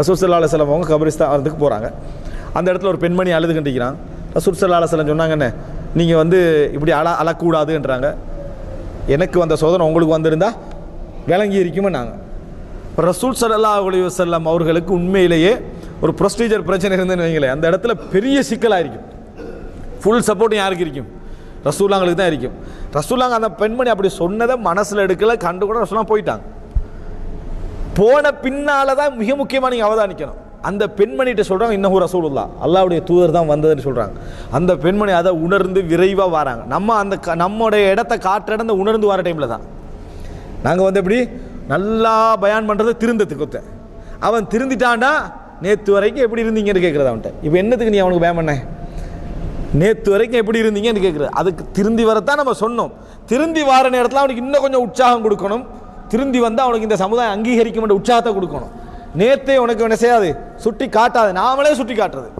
ரசூல் சல்லா அலுவலம் அவங்க கபரிஸ்தானத்துக்கு போகிறாங்க அந்த இடத்துல ஒரு பெண்மணி அழுது கண்டிக்கிறான் ரசூல் சல்லா அலுவலம் சொன்னாங்கண்ணே நீங்கள் வந்து இப்படி அழ அழக்கூடாதுன்றாங்க. எனக்கு வந்த சோதனை உங்களுக்கு வந்திருந்தா விளங்கி இருக்குமே நாங்கள் இப்போ ரசூல் சல்லா அலி வசல்லம் அவர்களுக்கு உண்மையிலேயே ஒரு ப்ரொசீஜர் பிரச்சனை இருந்துன்னு வைங்களேன். அந்த இடத்துல பெரிய சிக்கலாக இருக்கும். ஃபுல் சப்போர்ட் யாருக்கு இருக்கும்? ரசூலாங்களுக்கு தான் இருக்கும். ரசூலாங்க அந்த பெண்மணி அப்படி சொன்னதை மனசில் எடுக்கல கண்டு கூட ரசூலாம் போயிட்டாங்க. போன பின்னால தான் மிக முக்கியமாக நீங்கள் அவதானிக்கணும். அந்த பெண்மணிகிட்ட சொல்கிறாங்க இன்னும் ரசூலுல்லா அல்லாவுடைய தூதர் தான் வந்ததுன்னு சொல்கிறாங்க அந்த பெண்மணி அதை உணர்ந்து விரைவாக வராங்க. நம்ம அந்த க- நம்முடைய இடத்த காட்டுற உணர்ந்து வர டைமில் தான். நாங்கள் வந்து எப்படி? நல்லா பயான் பண்ணுறது திருந்தத்துக்கு ஒத்த அவன் திருந்திட்டான்டா நேற்று வரைக்கும் எப்படி இருந்தீங்கன்னு கேட்குறது அவன்கிட்ட. இப்போ என்னத்துக்கு நீ அவனுக்கு பயம் பண்ண? நேற்று வரைக்கும் எப்படி இருந்தீங்கன்னு கேட்குறது அதுக்கு திருந்தி வரத்தான் நம்ம சொன்னோம். திருந்தி வார நேரத்தில் அவனுக்கு இன்னும் கொஞ்சம் உற்சாகம் கொடுக்கணும். திருந்தி வந்து அவனுக்கு இந்த சமுதாயம் அங்கீகரிக்கும் என்ற உற்சாகத்தை கொடுக்கணும். நேத்தே உனக்கு என்ன செய்யாது? சுட்டி காட்டாது. நாமளே சுட்டி காட்டுறது.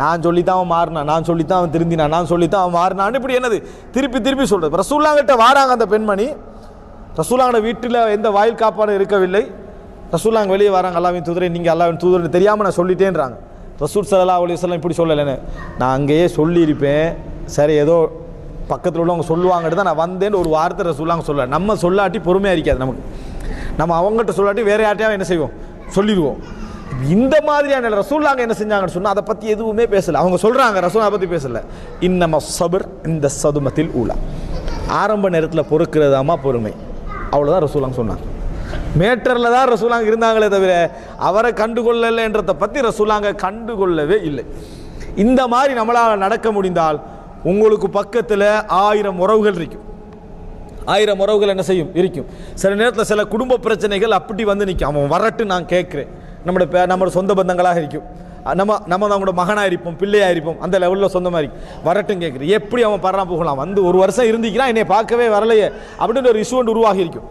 நான் சொல்லித்தான் அவன் மாறினான். நான் சொல்லித்தான் அவன் திருந்தினான். நான் சொல்லித்தான் அவன் மாறினான்னு இப்படி என்னது? திருப்பி திருப்பி சொல்கிறது ரசூல்லாங்கிட்ட வாராங்க அந்த பெண்மணி. ரசூலாங்கட வீட்டில் எந்த வாயில் காப்பாடு இருக்கவில்லை. ரசூலாங்க வெளியே வராங்க. அல்லாவின் தூதரை நீங்கள் அல்லாவின் தூதரை தெரியாமல் நான் சொல்லிட்டேன்றாங்க. ரசூல் சல்லா அலி வஸல்லம் இப்படி சொல்லலைன்னு. நான் அங்கேயே சொல்லியிருப்பேன். சரி ஏதோ பக்கத்தில் உள்ளவங்க சொல்லுவாங்கட்டு தான் நான் வந்தேன்னு ஒரு வார்த்தை ரசூலாங்க சொல்ல நம்ம சொல்லாட்டி பொறுமையாக இருக்காது நமக்கு. நம்ம அவங்ககிட்ட சொல்லாட்டி வேற யார்ட்டையாவது என்ன செய்வோம்? சொல்லிடுவோம். இந்த மாதிரியான ரசூல்லாங்க என்ன செஞ்சாங்கன்னு சொன்னால் அதை பற்றி எதுவுமே பேசலை. அவங்க சொல்கிறாங்க ரசூலா பற்றி பேசலை. இன்னம சபர் இந்த சதுமத்தில் ஊலா. ஆரம்ப நேரத்தில் பொறுக்கிறதாமா பொறுமை. அவ்வளோதான் ரசூலாங்க சொன்னாங்க. மேட்டரில் தான் ரசூலாங்க இருந்தாங்களே தவிர அவரை கண்டுகொள்ளலைன்றதை பற்றி ரசூலாங்க கண்டுகொள்ளவே இல்லை. இந்த மாதிரி நம்மளால் நடக்க முடிந்தால் உங்களுக்கு பக்கத்தில் ஆயிரம் உறவுகள் இருக்கும். ஆயிரம் உறவுகள் என்ன செய்யும்? இருக்கும். சில நேரத்தில் சில குடும்ப பிரச்சனைகள் அப்படி வந்து நிற்கும் அவன் வரட்டு நான் கேட்குறேன். நம்மளோட பே நம்மளோட சொந்த பந்தங்களாக இருக்கும். நம்ம நம்ம அவங்களோட மகனாக இருப்போம் பிள்ளையாக இருப்போம் அந்த லெவலில் சொந்தமாக இருக்கும். வரட்டும் கேட்குறேன். எப்படி அவன் பரலாம் போகலாம்? வந்து ஒரு வருஷம் இருந்திக்கிறான் என்னை பார்க்கவே வரலையே. அப்படின்னு ஒரு இஷ்யூ ஒன்று உருவாகி இருக்கும்.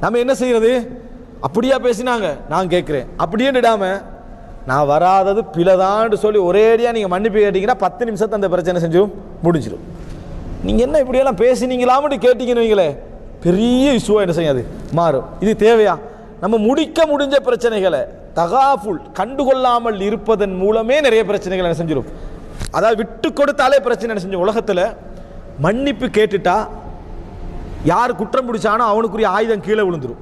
நம்ம என்ன செய்கிறது அப்படியா பேசினாங்க. நான் கேட்குறேன். அப்படியே விடாமல் நான் வராதது பிழைதான்னு சொல்லி ஒரேடியாக நீங்கள் மன்னிப்பு கேட்டிங்கன்னா பத்து நிமிஷத்தை அந்த பிரச்சனை செஞ்சிடும் முடிஞ்சிடும் நீங்கள் என்ன இப்படியெல்லாம் பேசினீங்களாமட்டு கேட்டிங்கன்னு வைங்களே பெரிய இஷ்யூவாக என்ன செய்யாது மாறும். இது தேவையா? நம்ம முடிக்க முடிஞ்ச பிரச்சனைகளை தகாஃபுல் கண்டுகொள்ளாமல் இருப்பதன் மூலமே நிறைய பிரச்சனைகள் என்ன செஞ்சிடும் அதாவது விட்டு கொடுத்தாலே பிரச்சனை என்ன செஞ்சு உலகத்தில் மன்னிப்பு கேட்டுட்டா யார் குற்றம் பிடிச்சானோ அவனுக்குரிய ஆயுதம் கீழே விழுந்துடும்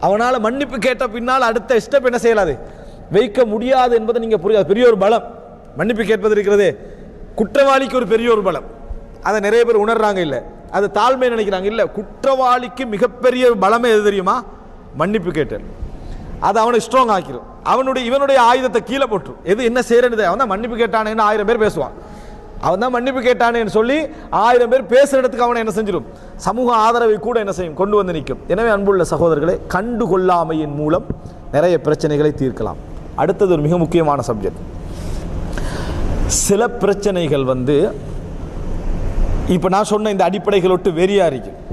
அவனால் மன்னிப்பு கேட்ட பின்னால் அடுத்த ஸ்டெப் என்ன செய்யலாது? வைக்க முடியாது என்பதை நீங்கள் புரியாது. பெரிய ஒரு பலம். மன்னிப்பு கேட்பது இருக்கிறதே குற்றவாளிக்கு ஒரு பெரிய ஒரு பலம். அதை நிறைய பேர் உணர்றாங்க இல்லை. அது தாழ்மை நினைக்கிறாங்க இல்லை. குற்றவாளிக்கு மிகப்பெரிய பலமே எது தெரியுமா? மன்னிப்பு கேட்டல். அது அவனை ஸ்ட்ராங் ஆக்கிடும் அவனுடைய இவனுடைய ஆயுதத்தை கீழே போட்டுரும். எது என்ன செய்யறது அவன் தான் மன்னிப்பு கேட்டானேன்னு ஆயிரம் பேர் பேசுவான். அவன் தான் மன்னிப்பு கேட்டானேன்னு சொல்லி ஆயிரம் பேர் பேசுறதுக்கு அவனை என்ன செஞ்சிடும் சமூக ஆதரவை கூட என்ன செய்யும்? கொண்டு வந்து நிற்கும். எனவே அன்புள்ள சகோதரர்களே கண்டுகொள்ளாமையின் மூலம் நிறைய பிரச்சனைகளை தீர்க்கலாம். அடுத்தது ஒரு மிக முக்கியமான சப்ஜெக்ட் சில பிரச்சனைகள் வந்து இப்போ நான் சொன்ன இந்த அடிப்படைகள் விட்டு வெறியாக இருக்குது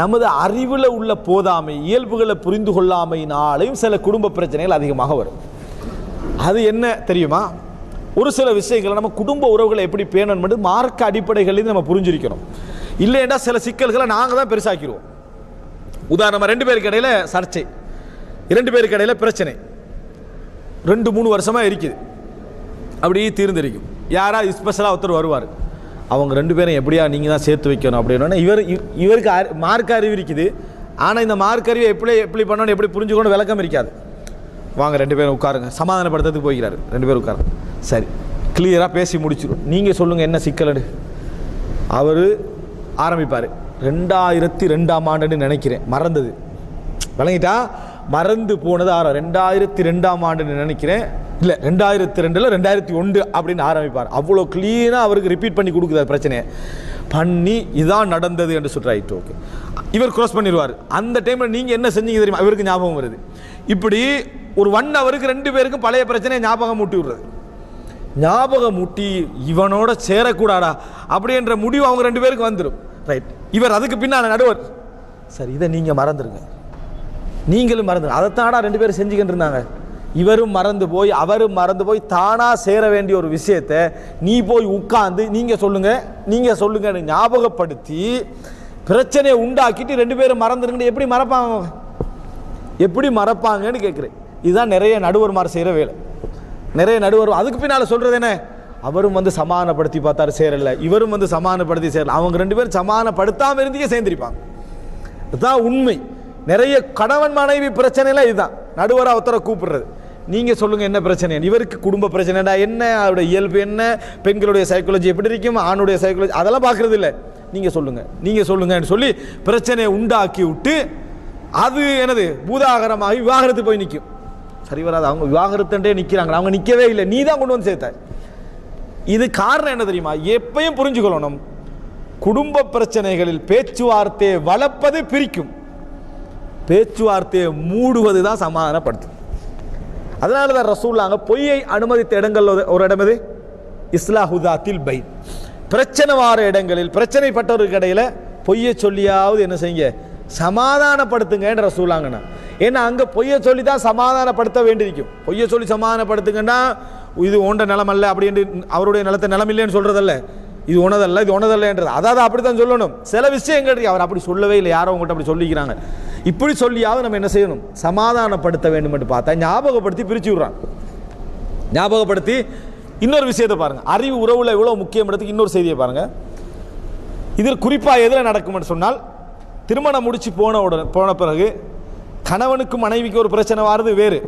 நமது அறிவில் உள்ள போதாமை இயல்புகளை புரிந்து கொள்ளாமையினாலையும் சில குடும்ப பிரச்சனைகள் அதிகமாக வரும். அது என்ன தெரியுமா? ஒரு சில விஷயங்களை நம்ம குடும்ப உறவுகளை எப்படி பேணணும் மார்க்க அடிப்படைகளையும் நம்ம புரிஞ்சிருக்கணும். இல்லைன்னா சில சிக்கல்களை நாங்கள் தான் பெருசாக்கிடுவோம். உதாரணமாக ரெண்டு பேருக்கு இடையில் சர்ச்சை இரண்டு பேருக்கு இடையில் பிரச்சனை. ரெண்டு மூணு வருஷமாக இருக்குது. அப்படியே தீர்ந்திருக்கும். யாராவது ஸ்பெஷலாக ஒருத்தர் வருவார். அவங்க ரெண்டு பேரும் எப்படியா நீங்கள் தான் சேர்த்து வைக்கணும் அப்படின்னா இவர் இவருக்கு அறி- மார்க்க அறிவு இருக்குது. ஆனால் இந்த மார்க் அறிவை எப்படி எப்படி பண்ணணும் எப்படி புரிஞ்சுக்கணும் விளக்கம் இருக்காது. வாங்க ரெண்டு பேரும் உட்காருங்க. சமாதானப்படுத்துறதுக்கு போய்கிறாரு ரெண்டு பேரும் உட்காருங்க. சரி கிளியராக பேசி முடிச்சிடும் நீங்கள் சொல்லுங்கள் என்ன சிக்கலடு அவர் ஆரம்பிப்பார். ரெண்டாயிரத்தி ரெண்டாம் ஆண்டுன்னு நினைக்கிறேன். மறந்தது. விளங்கிட்டா? மறந்து போனது ஆரம் ரெண்டாயிரத்தி ரெண்டாம் ஆண்டுன்னு நினைக்கிறேன். இல்லை ரெண்டாயிரத்தி ரெண்டில் ரெண்டாயிரத்தி ஒன்று அப்படின்னு ஆரம்பிப்பார். அவ்வளோ க்ளீனாக அவருக்கு ரிப்பீட் பண்ணி கொடுக்குறாரு பிரச்சனையை. பண்ணி இதான் நடந்தது என்று சொல்கிறாயிட்டு ஓகே. இவர் க்ரோஸ் பண்ணிடுவார். அந்த டைமில் நீங்கள் என்ன செஞ்சீங்க தெரியுமா? இவருக்கு ஞாபகம் வருது. இப்படி ஒரு ஒன் ஹவருக்கு ரெண்டு பேருக்கும் பழைய பிரச்சனையை ஞாபகம் மூட்டி விடுறது. ஞாபகம் மூட்டி இவனோட சேரக்கூடாடா? அப்படின்ற முடிவு அவங்க ரெண்டு பேருக்கு வந்துடும் ரைட். இவர் அதுக்கு பின்னால் நடுவர். சரி இதை நீங்கள் மறந்துருங்க. நீங்களும் மறந்து அதைத்தாடா ரெண்டு பேரும் செஞ்சுக்கிட்டு இருந்தாங்க இவரும் மறந்து போய் அவரும் மறந்து போய் தானாக சேர வேண்டிய ஒரு விஷயத்தை நீ போய் உட்காந்து நீங்கள் சொல்லுங்கள் நீங்கள் சொல்லுங்கன்னு ஞாபகப்படுத்தி பிரச்சனையை உண்டாக்கிட்டு ரெண்டு பேரும் மறந்துருங்கன்னு எப்படி மறப்பாங்க எப்படி மறப்பாங்கன்னு கேட்குறேன். இதுதான் நிறைய நடுவர்மார் செய்கிற வேலை. நிறைய நடுவர் அதுக்கு பின்னால் சொல்கிறது என்ன? அவரும் வந்து சமாதானப்படுத்தி பார்த்தாரு சேரலை. இவரும் வந்து சமாதானப்படுத்தி சேரல. அவங்க ரெண்டு பேரும் சமாதானப்படுத்தாமல் இருந்தே சேர்ந்திருப்பாங்க. இதுதான் உண்மை. நிறைய கணவன் மனைவி பிரச்சனைலாம் இதுதான். நடுவராக ஒருத்தரை கூப்பிடுறது. நீங்கள் சொல்லுங்கள் என்ன பிரச்சனை? இவருக்கு குடும்ப பிரச்சனைடா என்ன? அவருடைய இயல்பு என்ன? பெண்களுடைய சைக்காலஜி எப்படி இருக்கும்? ஆணுடைய சைக்காலஜி அதெல்லாம் பார்க்குறது இல்லை. நீங்கள் சொல்லுங்கள் நீங்கள் சொல்லுங்கன்னு சொல்லி பிரச்சனையை உண்டாக்கி விட்டு அது என்னது? பூதாகரமாகி விவாகரத்து போய் நிற்கும் சரி வராது. அவங்க விவாகரத்துன்றே நிற்கிறாங்க அவங்க நிற்கவே இல்லை. நீ தான் கொண்டு வந்து சேர்த்த. இது காரணம் என்ன தெரியுமா? எப்பயும் புரிஞ்சுக்கொள்ளணும். குடும்ப பிரச்சனைகளில் பேச்சுவார்த்தையை வளர்ப்பது பிரிக்கும். பேச்சுவார்த்தையை மூடுவது தான் சமாதானப்படுத்தும். அதனால தான் ரசூல்லாங்க பொய்யை அனுமதித்த இடங்கள் ஒரு- இடம் எது? இஸ்லாஹுதாத்தில் பை பிரச்சனை வார இடங்களில் பிரச்சனைப்பட்டவருக்கு இடையில பொய்யை சொல்லியாவது என்ன செய்யுங்க? சமாதானப்படுத்துங்கன்ற ரசூலாங்கண்ணா ஏன்னா அங்கே பொய்யை சொல்லி தான் சமாதானப்படுத்த வேண்டியிருக்கும். பொய்யை சொல்லி சமாதானப்படுத்துங்கன்னா இது உண்ட நிலம் அல்ல அப்படின்னு அவருடைய நிலத்தை நிலம் இல்லைன்னு இது உனதல்ல இது உணதல்லன்றது அதாவது அப்படி தான் சொல்லணும். சில விஷயங்கள் அவர் அப்படி சொல்லவே இல்லை. யாரோ உங்கள்கிட்ட அப்படி சொல்லிக்கிறாங்க. இப்படி சொல்லியாவது நம்ம என்ன செய்யணும்? சமாதானப்படுத்த வேண்டும் என்று பார்த்தா ஞாபகப்படுத்தி பிரித்து விடுறான். ஞாபகப்படுத்தி இன்னொரு விஷயத்தை பாருங்க. அறிவு உறவுல முக்கியம் முக்கியம்ன்றதுக்கு இன்னொரு செய்தியை பாருங்க. இதில் குறிப்பாக எதில் நடக்கும்னு சொன்னால் திருமணம் முடிச்சு போன உடனே போன பிறகு கணவனுக்கு மனைவிக்கு ஒரு பிரச்சனை வாரது வேறு.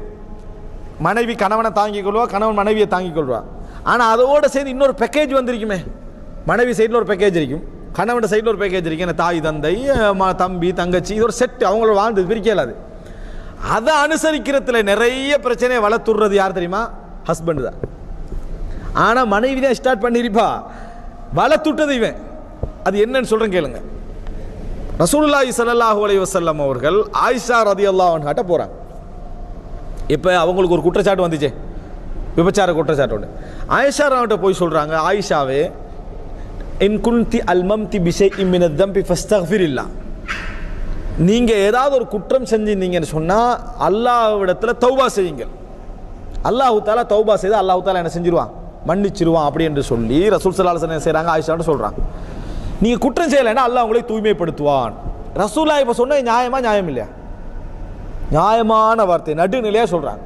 மனைவி கணவனை தாங்கிக் கொள்வா கணவன் மனைவியை தாங்கிக் கொள்வா. ஆனால் அதோட சேர்ந்து இன்னொரு பேக்கேஜ் வந்திருக்குமே. மனைவி சைடில் ஒரு பேக்கேஜ் இருக்கும். கணவன் சைடில் ஒரு பேக்கேஜ் இருக்கு. தாய் தந்தை தம்பி தங்கச்சி இது ஒரு செட்டு அவங்களோட வாழ்ந்து பிரிக்க அதை அனுசரிக்கிறதுல நிறைய பிரச்சனையை வளர்த்துடுறது யார் தெரியுமா? ஹஸ்பண்ட் தான். ஆனால் மனைவி தான் ஸ்டார்ட் பண்ணியிருப்பா வளர்த்துட்டது இவன். அது என்னன்னு சொல்கிறேன் கேளுங்க. ரசூல்லாஹி சல்லாஹூ அலி வசல்லம் அவர்கள் ஆயிஷா ரதி அன்ஹாட்ட போகிறாங்க இப்போ அவங்களுக்கு ஒரு குற்றச்சாட்டு வந்துச்சே. விபச்சார குற்றச்சாட்டு ஒன்று ஆயிஷா ராவிட்ட போய் சொல்கிறாங்க ஆயிஷாவே இன் குன்தி அல்மம்தி பிஷை இம்மின தம்பி ஃபஸ்தஃபிரில்லா நீங்கள் ஏதாவது ஒரு குற்றம் செஞ்சிருந்தீங்கன்னு சொன்னால் அல்லாஹ்விடத்தில் தௌபா செய்யுங்கள். அல்லாஹு தாலா தௌபா செய்து அல்லாஹு தாலா என்ன செஞ்சிருவான்? மன்னிச்சிருவான் அப்படி என்று சொல்லி ரசூல் சலாஹ் என்ன செய்கிறாங்க ஆயிஷாட்ட சொல்கிறாங்க நீங்கள் குற்றம் செய்யலைன்னா அல்லாஹ் உங்களை தூய்மைப்படுத்துவான். ரசூலா இப்போ சொன்ன நியாயமா நியாயம் இல்லையா நியாயமான வார்த்தை நடுநிலையாக சொல்கிறாங்க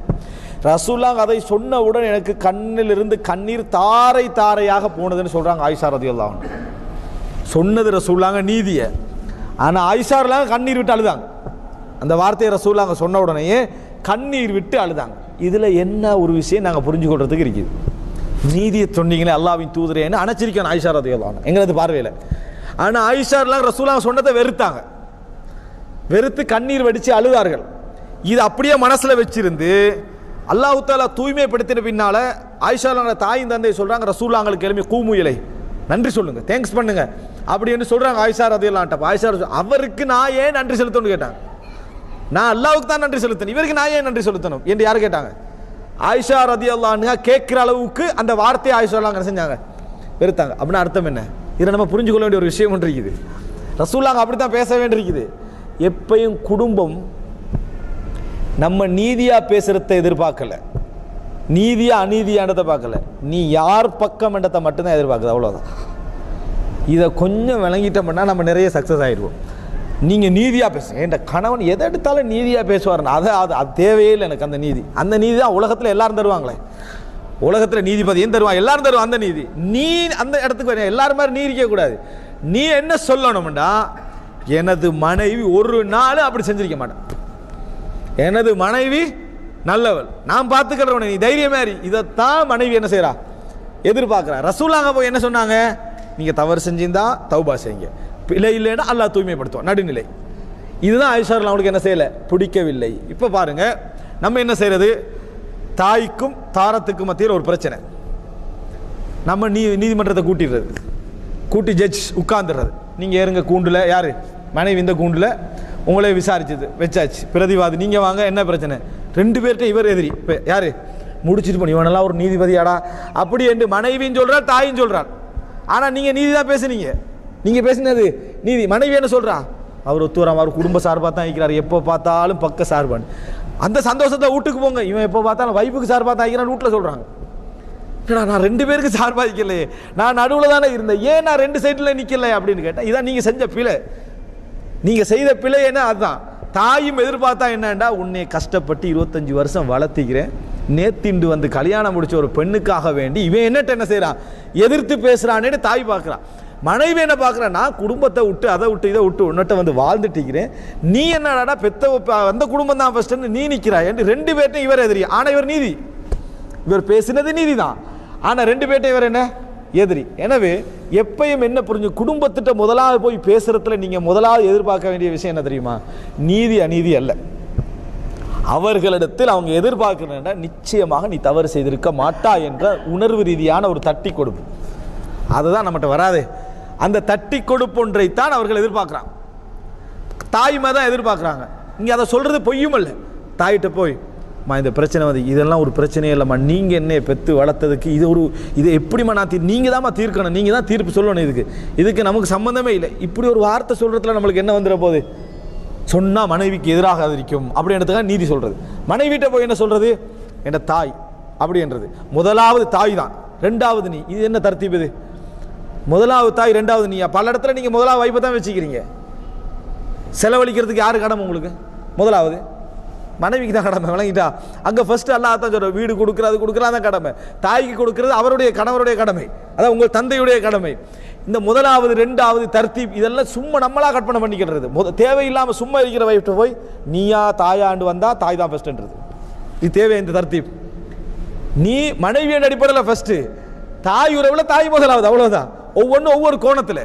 ரசூலாங்க அதை சொன்னவுடன் எனக்கு கண்ணிலிருந்து கண்ணீர் தாரை தாரையாக போனதுன்னு சொல்கிறாங்க ஆயிஷா ரதியுல்லாஹ் சொன்னது ரசூலாங்க நீதியை. ஆனால் ஆயிஷாரெலாம் கண்ணீர் விட்டு அழுதாங்க. அந்த வார்த்தையை ரசூலாங்க சொன்ன உடனேயே கண்ணீர் விட்டு அழுதாங்க. இதில் என்ன ஒரு விஷயம் நாங்கள் புரிஞ்சுக்கொள்றதுக்கு இருக்குது. நீதியை சொன்னீங்களே அல்லாவின் தூதரேன்னு அணைச்சிருக்கேன் ஆயிஷா ரதியுல்லாஹ் எங்களது பார்வையில். ஆனால் ஆயிஷாரெலாம் ரசூலாங்க சொன்னதை வெறுத்தாங்க. வெறுத்து கண்ணீர் வடித்து அழுதார்கள். இது அப்படியே மனசில் வச்சிருந்து அல்லாஹு தாலா தூய்மைப்படுத்தின பின்னால் ஆயிஷாலான தாயின் தந்தை ரசூல்லா அவங்களுக்கு எழுப்பி கூமுயலை நன்றி சொல்லுங்கள் தேங்க்ஸ் பண்ணுங்கள் அப்படின்னு சொல்கிறாங்க ஆயிஷா ரதியல்லான்ட்ட ஆயிஷா அவருக்கு நான் ஏன் நன்றி செலுத்தணும்னு கேட்டாங்க. நான் அல்லாவுக்கு தான் நன்றி செலுத்தணும். இவருக்கு நான் ஏன் நன்றி செலுத்தணும் என்று யார் கேட்டாங்க? ஆயிஷா ரதி அல்லான்னு கேட்குற அளவுக்கு அந்த வார்த்தையை ஆயிஷா என்ன செஞ்சாங்க. வெறுத்தாங்க. அப்படின்னா அர்த்தம் என்ன? இதை நம்ம புரிஞ்சுக்கொள்ள வேண்டிய ஒரு விஷயம் ஒன்று இருக்குது. ரசூல்லாங்க அப்படி தான் பேச வேண்டியிருக்குது. எப்பையும் குடும்பம் நம்ம நீதியாக பேசுகிறத எதிர்பார்க்கல. நீதியாக அநீதியானதை பார்க்கல. நீ யார் பக்கம் என்றதை மட்டும்தான் எதிர்பார்க்குது அவ்வளோதான் இதை கொஞ்சம் விளங்கிட்டோம்னா நம்ம நிறைய சக்ஸஸ் ஆகிடுவோம் நீங்கள் நீதியாக பேசுங்க. என் கணவன் எதை எடுத்தாலும் நீதியாக பேசுவாருன்னு. அதை அது அது தேவையே இல்லை எனக்கு அந்த நீதி. அந்த நீதி தான் உலகத்தில் எல்லாரும் தருவாங்களே. உலகத்தில் நீதிபதியும் தருவான் எல்லாரும் தருவான் அந்த நீதி. நீ அந்த இடத்துக்கு வர எல்லாரும் மாதிரி நீ இருக்கக்கூடாது நீ என்ன சொல்லணும்னா எனது மனைவி ஒரு நாள் அப்படி செஞ்சிருக்க மாட்டேன். எனது மனைவி நல்லவள். நான் பார்த்துக்கிறவனை நீ தைரியமாரி இதைத்தான் மனைவி என்ன செய்கிறா எதிர்பார்க்குறா. ரசூலாங்க போய் என்ன சொன்னாங்க? நீங்கள் தவறு செஞ்சிருந்தா தௌபா செய்யுங்க. பிழை இல்லைன்னா அல்லா தூய்மைப்படுத்துவோம் நடுநிலை. இதுதான் ஐஸ்வர்லாம் அவனுக்கு என்ன செய்யலை? பிடிக்கவில்லை. இப்போ பாருங்க நம்ம என்ன செய்கிறது தாய்க்கும் தாரத்துக்கும் மத்தியில் ஒரு பிரச்சனை. நம்ம நீ நீதிமன்றத்தை கூட்டிடுறது. கூட்டி ஜட்ஜ் உட்காந்துடுறது நீங்கள் ஏறுங்க கூண்டில். யார்? மனைவி இந்த கூண்டில். உங்களே விசாரிச்சது வச்சாச்சு. பிரதிவாதி நீங்கள் வாங்க என்ன பிரச்சனை? ரெண்டு பேர்கிட்ட இவர் எதிரி. இப்போ யார்? முடிச்சிட்டு போனி இவனெல்லாம் ஒரு நீதிபதியாடா. அப்படி என்று மனைவியும் சொல்கிறாள் தாயும் சொல்கிறாள் ஆனால் நீங்கள் நீதி தான் பேசுனீங்க. நீங்கள் பேசினது நீதி. மனைவி என்ன சொல்கிறா அவர் ஒத்துவராம அவர் குடும்ப சார்பாக தான் இருக்கிறார். எப்போ பார்த்தாலும் பக்க சார்பான் அந்த சந்தோஷத்தை வீட்டுக்கு போங்க. இவன் எப்போ பார்த்தாலும் வைப்புக்கு சார்பாக தான் இருக்கிறான்னு வீட்டில் சொல்கிறாங்க நான் ரெண்டு பேருக்கு சார்பாக நிற்கலையே நான் நடுவில் தானே இருந்தேன். ஏன் நான் ரெண்டு சைடில் நிற்கலை அப்படின்னு கேட்டேன் இதான் நீங்கள் செஞ்ச பிழை. நீங்கள் செய்த பிழை என்ன? அதுதான். தாயும் எதிர்பார்த்தா என்னண்டா? உன்னை கஷ்டப்பட்டு இருபத்தஞ்சி வருஷம் வளர்த்திக்கிறேன். நேத்திண்டு வந்து கல்யாணம் முடிச்ச ஒரு பெண்ணுக்காக வேண்டி இவன் என்னட்ட என்ன செய்கிறான் எதிர்த்து பேசுகிறான்னு தாய் பார்க்குறான் மனைவி என்ன பார்க்கறான் நான் குடும்பத்தை விட்டு அதை விட்டு இதை விட்டு உன்னிட்ட வந்து வாழ்ந்துட்டிக்கிறேன் நீ என்னடாடா பெத்த அந்த குடும்பம் தான் ஃபஸ்ட்டுன்னு நீ நிற்கிறாய் என்று ரெண்டு பேர்ட்டையும் இவர் எதிரி. ஆனால் இவர் நீதி. இவர் பேசினது நீதி தான் ஆனால் ரெண்டு பேர்ட்டையும் இவர் என்ன? எதிரி. எனவே எப்பயும் என்ன புரிஞ்சு குடும்பத்திட்ட முதலாவது போய் பேசுறதுல நீங்க முதலாவது எதிர்பார்க்க வேண்டிய விஷயம் என்ன தெரியுமா? நீதி அநீதி அல்ல. அவர்களிடத்தில் அவங்க எதிர்பார்க்கிறேன்னா நிச்சயமாக நீ தவறு செய்திருக்க மாட்டா என்ற உணர்வு ரீதியான ஒரு தட்டி கொடுப்பு. அதுதான் நம்மகிட்ட வராது. அந்த தட்டி கொடுப்பொன்றைத்தான் அவர்கள் எதிர்பார்க்குறாங்க தாய்மை தான் எதிர்பார்க்குறாங்க. இங்கே அதை சொல்கிறது பொய்யும் இல்லை தாயிட்ட போய் மா இந்த பிரச்சனை வந்து இதெல்லாம் ஒரு பிரச்சனையே இல்லைம்மா. நீங்கள் என்ன பெற்று வளர்த்ததுக்கு இது ஒரு இதை எப்படிம்மா நான் தீ நீங்கள் தான்மா தீர்க்கணும். நீங்கள் தான் தீர்ப்பு சொல்லணும் இதுக்கு. இதுக்கு நமக்கு சம்மந்தமே இல்லை. இப்படி ஒரு வார்த்தை சொல்கிறதுல நம்மளுக்கு என்ன வந்துட போகுது? சொன்னால் மனைவிக்கு எதிராக அதிரிக்கும் அப்படின்றதுக்காக நீதி சொல்கிறது மனைவிட்ட போய் என்ன சொல்கிறது என்ற தாய். அப்படின்றது முதலாவது தாய் தான். ரெண்டாவது நீ. இது என்ன தர்த்தீப் இது? முதலாவது தாய் ரெண்டாவது நீயா? பல இடத்துல நீங்கள் முதலாவது வைப்பை தான் வச்சுக்கிறீங்க. செலவழிக்கிறதுக்கு யாரு கடமை உங்களுக்கு? முதலாவது. மனைவிக்கு தான் கடமை விளங்கிட்டா? அங்கே ஃபர்ஸ்ட் அல்லாஹ் தான் சொல்ற வீடு கொடுக்குறது கொடுக்குறது தான் கடமை. தாய்க்கு கொடுக்குறது அவருடைய கணவருடைய கடமை. அதான் உங்கள் தந்தையுடைய கடமை. இந்த முதலாவது ரெண்டாவது தர்த்தீப் இதெல்லாம் சும்மா நம்மளா கற்பனை பண்ணிக்கிறது. முத தேவையில்லாமல் சும்மா இருக்கிற வைஃப்ட்டு போய் நீயா தாயாண்டு வந்தால் தாய் தான் ஃபஸ்ட்டுன்றது இது தேவை இந்த தர்த்தீப். நீ மனைவியின் அடிப்படையில் ஃபஸ்ட்டு தாய் உறவில் தாய் முதலாவது அவ்வளோதான் ஒவ்வொன்றும் ஒவ்வொரு கோணத்தில்.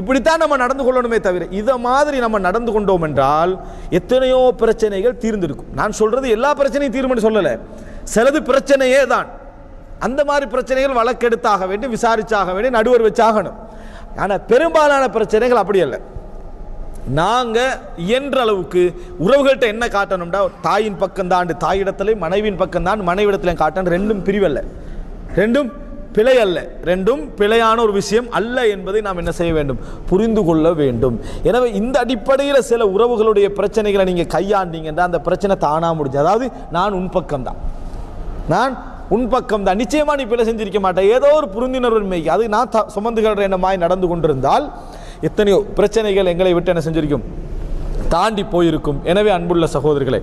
இப்படித்தான் நம்ம நடந்து கொள்ளணுமே தவிர இதை மாதிரி நம்ம நடந்து கொண்டோம் என்றால் எத்தனையோ பிரச்சனைகள் தீர்ந்திருக்கும். நான் சொல்றது எல்லா பிரச்சனையும் தீர்வுன்னு சொல்லலை. சிலது பிரச்சனையே தான். அந்த மாதிரி பிரச்சனைகள் வழக்கெடுத்தாக வேண்டும் விசாரிச்சாக வேண்டும் நடுவர் வச்சாகணும். ஆனால் பெரும்பாலான பிரச்சனைகள் அப்படி அல்ல. நாங்கள் இயன்ற அளவுக்கு உறவுகள்கிட்ட என்ன காட்டணும்டா? தாயின் பக்கம் தான் தாயிடத்திலையும் மனைவியின் பக்கம் தான் மனைவிடத்திலையும் காட்டணும். ரெண்டும் பிரிவல்ல. ரெண்டும் பிழை அல்ல. ரெண்டும் பிழையான ஒரு விஷயம் அல்ல என்பதை நாம் என்ன செய்ய வேண்டும்? புரிந்து கொள்ள வேண்டும். எனவே இந்த அடிப்படையில் சில உறவுகளுடைய பிரச்சனைகளை நீங்கள் கையாண்டீங்கன்னா அந்த பிரச்சனை தானாக முடிஞ்சு அதாவது நான் உன் பக்கம் தான் நான் உன் பக்கம் தான் நிச்சயமாக நீ பிழை செஞ்சிருக்க மாட்டேன் ஏதோ ஒரு புரிந்துணர்வின்மை அது நான் த- என்ன என்னமாய் நடந்து கொண்டிருந்தால் எத்தனையோ பிரச்சனைகள் எங்களை விட்டு என்ன செஞ்சிருக்கும்? தாண்டி போயிருக்கும். எனவே அன்புள்ள சகோதரிகளே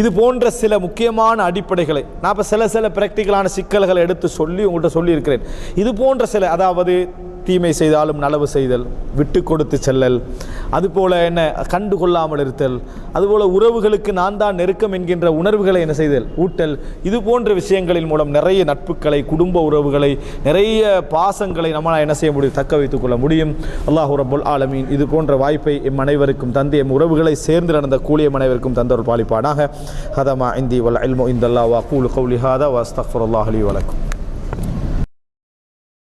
இது போன்ற சில முக்கியமான அடிப்படைகளை நான் இப்போ சில சில பிராக்டிக்கலான சிக்கல்களை எடுத்து சொல்லி உங்கள்கிட்ட சொல்லியிருக்கிறேன். இது போன்ற சில அதாவது தீமை செய்தாலும் நலவு செய்தல் விட்டு கொடுத்து செல்லல். அதுபோல் என்ன? கண்டு கொள்ளாமல் இருத்தல். அதுபோல் உறவுகளுக்கு நான் தான் நெருக்கம் என்கின்ற உணர்வுகளை என்ன செய்தல்? ஊட்டல். இது போன்ற விஷயங்களின் மூலம் நிறைய நட்புகளை குடும்ப உறவுகளை நிறைய பாசங்களை நம்மளால் என்ன செய்ய முடியும்? தக்க வைத்துக் கொள்ள முடியும். அல்லாஹு ரபுல் ஆலமீன். இது போன்ற வாய்ப்பை எம் அனைவருக்கும் தந்து எம் உறவுகளை சேர்ந்து நடந்த கூலிய அனைவருக்கும் தந்தொரு பாலிப்பானாக. ஹதமா இந்தி வல் இல்மு இந்தல்லா வா கூலு கௌலி ஹாதா வஸ்தஃபுல்லாஹ் அலி வலக்கும்